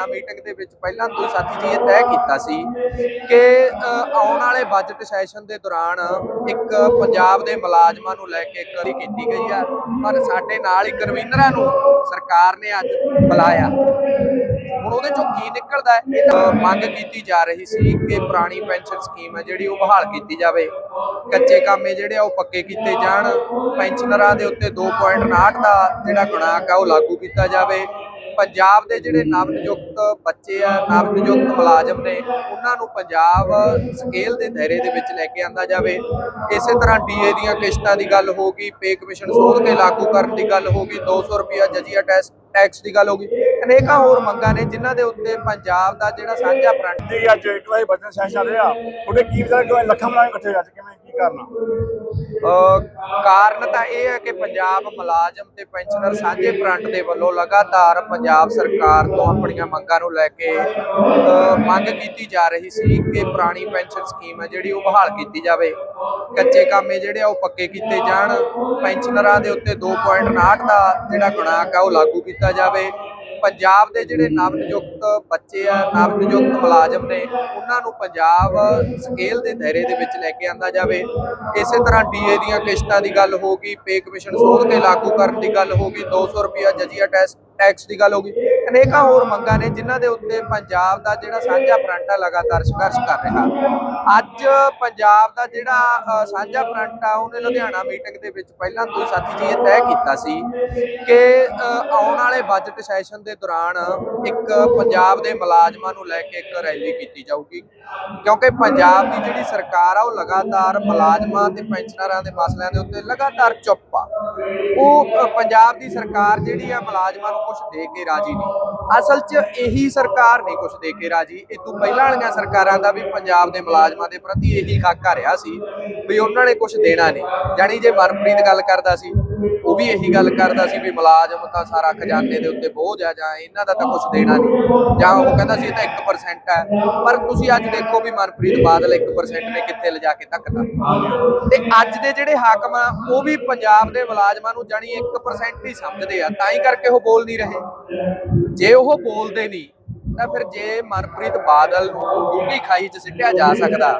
Ludhiana meeting ਦੇ ਵਿੱਚ ਪਹਿਲਾਂ ਤੋਂ ਸਾਥੀ ਜੀ ਇਹ ਤੈਅ ਕੀਤਾ ਸੀ ਕਿ ਆਉਣ ਵਾਲੇ ਬਜਟ ਸੈਸ਼ਨ ਦੇ ਦੌਰਾਨ ਇੱਕ ਪੰਜਾਬ ਦੇ ਮੁਲਾਜ਼ਮਾਂ ਨੂੰ ਲੈ ਕੇ ਇੱਕ ਕੀਤੀ ਗਈ ਆ, ਪਰ ਸਾਡੇ ਨਾਲ ਹੀ ਕਨਵੀਨਰਾਂ ਨੂੰ ਸਰਕਾਰ ਨੇ ਅੱਜ ਬੁਲਾਇਆ। ਹੁਣ ਉਹਦੇ ਚੋਂ ਕੀ ਨਿਕਲਦਾ ਹੈ? ਇਹ ਤਾਂ ਮੰਗ ਕੀਤੀ ਜਾ ਰਹੀ ਸੀ ਕਿ ਪੁਰਾਣੀ ਪੈਨਸ਼ਨ ਸਕੀਮ ਹੈ ਜਿਹੜੀ ਉਹ ਬਹਾਲ ਕੀਤੀ ਜਾਵੇ। ਕੱਚੇ ਕਾਮੇ ਜਿਹੜੇ ਆ ਉਹ ਪੱਕੇ ਕੀਤੇ ਜਾਣ। ਪੈਨਸ਼ਨਰਾਂ ਦੇ ਉੱਤੇ 2.59 ਦਾ ਜਿਹੜਾ ਗੁਣਾਕ ਆ ਉਹ ਲਾਗੂ ਕੀਤਾ ਜਾਵੇ। ਪੰਜਾਬ ਦੇ ਜਿਹੜੇ ਨਵ ਬੱਚੇ ਆ ਨਵ ਮੁਲਾਜ਼ਮ ਨੇ, ਉਹਨਾਂ ਨੂੰ ਪੰਜਾਬ ਸਕੇਲ ਦੇ ਦਾਇਰੇ ਦੇ ਵਿੱਚ ਲੈ ਕੇ ਆਂਦਾ ਜਾਵੇ। ਇਸੇ ਤਰ੍ਹਾਂ ਡੀਏ ਦੀਆਂ ਕਿਸ਼ਤਾਂ ਦੀ ਗੱਲ ਹੋ ਗਈ ਪੇ ਕਮਿਸ਼ਨ ਸੋਧ ਕੇ ਲਾਗੂ ਕਰਨ ਦੀ ਗੱਲ ਹੋ ਹੋਗੀ 200 ਰੁਪਿਆ ਜਜੀਆ ਟੈਕਸ ਟੈਕਸ ਦੀ ਗੱਲ ਹੋ ਗਈ। ਅਨੇਕਾਂ ਹੋਰ ਮੰਗਾਂ ਨੇ, ਜਿਨ੍ਹਾਂ ਦੇ ਉੱਤੇ ਪੰਜਾਬ ਦਾ ਜਿਹੜਾ ਸਾਂਝਾ ਫਰੰਟ ਜੀ ਅੱਜ ਇੱਕ ਵਾਰੀ ਬਜਟ ਸੈਸ਼ਨ ਰਿਹਾ। ਤੁਹਾਡੇ ਕੀ ਵਿਚਾਰ ਕਿ ਲੱਖਾਂ ਮਲਾਜ਼ਮ ਇਕੱਠੇ ਹੋਏ ਅੱਜ ਕਿਵੇਂ? ਕੀ ਕਰਨਾ? ਕਾਰਨ ਤਾਂ ਇਹ ਹੈ ਕਿ ਪੰਜਾਬ ਮੁਲਾਜ਼ਮ ਤੇ ਪੈਨਸ਼ਨਰ ਸਾਂਝੇ ਫਰੰਟ ਦੇ ਵੱਲੋਂ ਲਗਾਤਾਰ ਪੰਜਾਬ ਸਰਕਾਰ ਤੋਂ ਆਪਣੀਆਂ ਮੰਗਾਂ ਨੂੰ ਲੈ ਕੇ ਮੰਗ ਕੀਤੀ ਜਾ ਰਹੀ ਸੀ ਕਿ ਪੁਰਾਣੀ ਪੈਨਸ਼ਨ ਸਕੀਮ ਹੈ ਜਿਹੜੀ ਉਹ ਬਹਾਲ ਕੀਤੀ ਜਾਵੇ। ਕੱਚੇ ਕਾਮੇ ਜਿਹੜੇ ਆ ਉਹ ਪੱਕੇ ਕੀਤੇ ਜਾਣ। ਪੈਨਸ਼ਨਰਾਂ ਦੇ ਉੱਤੇ 2.59 ਦਾ ਜਿਹੜਾ ਗੁਣਾਕ ਆ ਉਹ ਲਾਗੂ ਕੀਤਾ ਜਾਵੇ। ਪੰਜਾਬ ਦੇ ਜਿਹੜੇ ਨਵ ਨਿਯੁਕਤ ਬੱਚੇ ਆ ਨਵ ਨਿਯੁਕਤ ਮੁਲਾਜ਼ਮ ਨੇ, ਉਹਨਾਂ ਨੂੰ ਪੰਜਾਬ ਸਕੇਲ ਦੇ ਦਾਇਰੇ ਦੇ ਵਿੱਚ ਲੈ ਕੇ ਆਂਦਾ ਜਾਵੇ। ਇਸੇ ਤਰ੍ਹਾਂ ਡੀਏ ਦੀਆਂ ਕਿਸ਼ਤਾਂ ਦੀ ਗੱਲ ਹੋ ਗਈ ਪੇ ਕਮਿਸ਼ਨ ਸੋਧ ਕੇ ਲਾਗੂ ਕਰਨ ਦੀ ਗੱਲ ਹੋ ਹੋਗੀ 200 ਰੁਪਿਆ ਜਜੀਆ ਟੈਕਸ ਟੈਕਸ ਦੀ ਗੱਲ ਹੋ ਗਈ। ਅਨੇਕਾਂ ਹੋਰ ਮੰਗਾਂ ਨੇ, ਜਿਨ੍ਹਾਂ ਦੇ ਉੱਤੇ ਪੰਜਾਬ ਦਾ ਜਿਹੜਾ ਸਾਂਝਾ ਫਰੰਟ ਆ ਲਗਾਤਾਰ ਸੰਘਰਸ਼ ਕਰ ਰਿਹਾ। ਅੱਜ ਪੰਜਾਬ ਦਾ ਜਿਹੜਾ ਸਾਂਝਾ ਫਰੰਟ ਆ ਉਹਨੇ ਲੁਧਿਆਣਾ ਮੀਟਿੰਗ ਦੇ ਵਿੱਚ ਪਹਿਲਾਂ ਤੋਂ ਸਾਥੀ ਜੀ ਇਹ ਤੈਅ ਕੀਤਾ ਸੀ ਕਿ ਆਉਣ ਵਾਲੇ ਬਜਟ ਸੈਸ਼ਨ ਦੇ ਦੌਰਾਨ ਇੱਕ ਪੰਜਾਬ ਦੇ ਮੁਲਾਜ਼ਮਾਂ ਨੂੰ ਲੈ ਕੇ ਇੱਕ ਰੈਲੀ ਕੀਤੀ ਜਾਊਗੀ। ਕਿਉਂਕਿ ਪੰਜਾਬ ਦੀ ਜਿਹੜੀ ਸਰਕਾਰ ਆ, ਉਹ ਲਗਾਤਾਰ ਮੁਲਾਜ਼ਮਾਂ ਤੇ ਪੈਨਸ਼ਨਰਾਂ ਦੇ ਮਸਲਿਆਂ ਦੇ ਉੱਤੇ ਲਗਾਤਾਰ ਚੁੱਪ ਆ। ਉਹ ਪੰਜਾਬ ਦੀ ਸਰਕਾਰ ਜਿਹੜੀ ਆ, ਮੁਲਾਜ਼ਮਾਂ ਨੂੰ ਕੁਝ ਦੇ ਕੇ ਰਾਜੀ ਨਹੀਂ। ਅਸਲ 'ਚ ਇਹੀ ਸਰਕਾਰ ਨਹੀਂ ਕੁਝ ਦੇ ਕੇ ਰਾਜੀ। ਇਹ ਤੋਂ ਪਹਿਲਾਂ ਵਾਲੀਆਂ ਸਰਕਾਰਾਂ ਦਾ ਵੀ ਪੰਜਾਬ ਦੇ ਮੁਲਾਜ਼ਮਾਂ ਦੇ ਪ੍ਰਤੀ ਇਹੀ ਖਾਕਾ ਰਿਹਾ ਸੀ ਵੀ ਉਹਨਾਂ ਨੇ ਕੁਝ ਦੇਣਾ ਨਹੀਂ। ਜਾਣੀ ਜੇ ਮਨਪ੍ਰੀਤ ਗੱਲ ਕਰਦਾ ਸੀ ਉਹ ਵੀ ਇਹੀ ਗੱਲ ਕਰਦਾ ਸੀ ਵੀ ਮੁਲਾਜ਼ਮ ਤਾਂ ਸਾਰਾ ਖਜ਼ਾਨੇ ਦੇ ਉੱਤੇ ਬੋਝ ਆ ਜਾਂ ਇਹਨਾਂ ਦਾ ਤਾਂ ਕੁਝ ਦੇਣਾ ਨਹੀਂ। ਜਾਂ ਉਹ ਕਹਿੰਦਾ ਸੀ ਇਹ ਤਾਂ 1% ਹੈ ਪਰ ਤੁਸੀਂ ਅੱਜ ਦੇਖੋ ਵੀ ਮਨਪ੍ਰੀਤ ਬਾਦਲ 1% ਨੇ ਕਿੱਥੇ ਲਿਜਾ ਕੇ ਧੱਕਦਾ। ਤੇ ਅੱਜ ਦੇ ਜਿਹੜੇ ਹਾਕਮ ਆ, ਉਹ ਵੀ ਪੰਜਾਬ ਦੇ ਮੁਲਾਜ਼ਮਾਂ ਨੂੰ ਜਾਣੀ 1% ਹੀ ਸਮਝਦੇ ਆ। ਤਾਂ ਹੀ ਕਰਕੇ ਉਹ ਬੋਲ ਨਹੀਂ ਰਹੇ। ਜੇ ਉਹ ਬੋਲਦੇ ਨਹੀਂ, ਤਾਂ ਫਿਰ ਜੇ ਮਨਪ੍ਰੀਤ ਬਾਦਲ ਨੂੰ ਡੂੰਘੀ ਖਾਈ 'ਚ ਸਿੱਟਿਆ ਜਾ ਸਕਦਾ,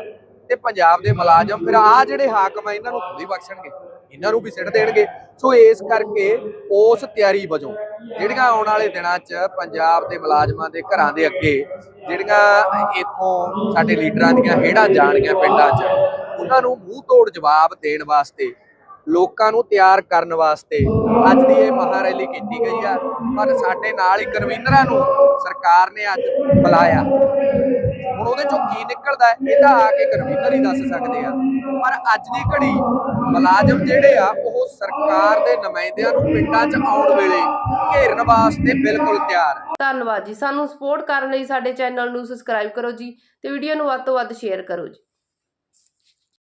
ਤੇ ਪੰਜਾਬ ਦੇ ਮੁਲਾਜ਼ਮ ਫਿਰ ਆ ਜਿਹੜੇ ਹਾਕਮ ਆ, ਇਹਨਾਂ ਨੂੰ ਥੋੜੀ ਬਖਸ਼ਣਗੇ। ਇਹਨਾਂ ਨੂੰ ਵੀ ਸਿੱਟ ਦੇਣਗੇ। ਸੋ ਇਸ ਕਰਕੇ ਉਸ ਤਿਆਰੀ ਵਜੋਂ ਜਿਹੜੀਆਂ ਆਉਣ ਵਾਲੇ ਦਿਨਾਂ 'ਚ ਪੰਜਾਬ ਦੇ ਮੁਲਾਜ਼ਮਾਂ ਦੇ ਘਰਾਂ ਦੇ ਅੱਗੇ ਜਿਹੜੀਆਂ ਇਥੋਂ ਸਾਡੇ ਲੀਡਰਾਂ ਦੀਆਂ ਹੇੜਾਂ ਜਾਣਗੀਆਂ ਪਿੰਡਾਂ 'ਚ, ਉਹਨਾਂ ਨੂੰ ਮੂੰਹ ਤੋੜ ਜਵਾਬ ਦੇਣ ਵਾਸਤੇ, ਲੋਕਾਂ ਨੂੰ ਤਿਆਰ ਕਰਨ ਵਾਸਤੇ ਅੱਜ ਦੀ ਇਹ ਮਹਾ ਰੈਲੀ ਕੀਤੀ ਗਈ ਆ। ਪਰ ਸਾਡੇ ਨਾਲ ਹੀ ਕਨਵੀਨਰਾਂ ਨੂੰ ਸਰਕਾਰ ਨੇ ਅੱਜ ਬੁਲਾਇਆ। ਉਹਦੇ ਚੋਂ ਕੀ ਨਿਕਲਦਾ ਹੈ, ਇਹ ਤਾਂ ਆ ਕੇ ਕਨਵੀਨਰ ਹੀ ਦੱਸ ਸਕਦੇ ਆ। ਪਰ ਅੱਜ ਦੀ ਘੜੀ ਮੁਲਾਜ਼ਮ ਜਿਹੜੇ ਆ ਉਹ ਸਰਕਾਰ ਦੇ ਨੁਮਾਇੰਦਿਆਂ ਨੂੰ ਪਿੰਡਾਂ 'ਚ ਆਉਣ ਵੇਲੇ ਘੇਰਨ ਵਾਸਤੇ ਬਿਲਕੁਲ ਤਿਆਰ ਹੈ। ਧੰਨਵਾਦ ਜੀ। ਸਾਨੂੰ ਸਪੋਰਟ ਕਰਨ ਲਈ ਸਾਡੇ ਚੈਨਲ ਨੂੰ ਸਬਸਕ੍ਰਾਈਬ ਕਰੋ ਜੀ ਤੇ ਵੀਡੀਓ ਨੂੰ ਵੱਧ ਤੋਂ ਵੱਧ ਸ਼ੇਅਰ ਕਰੋ ਜੀ।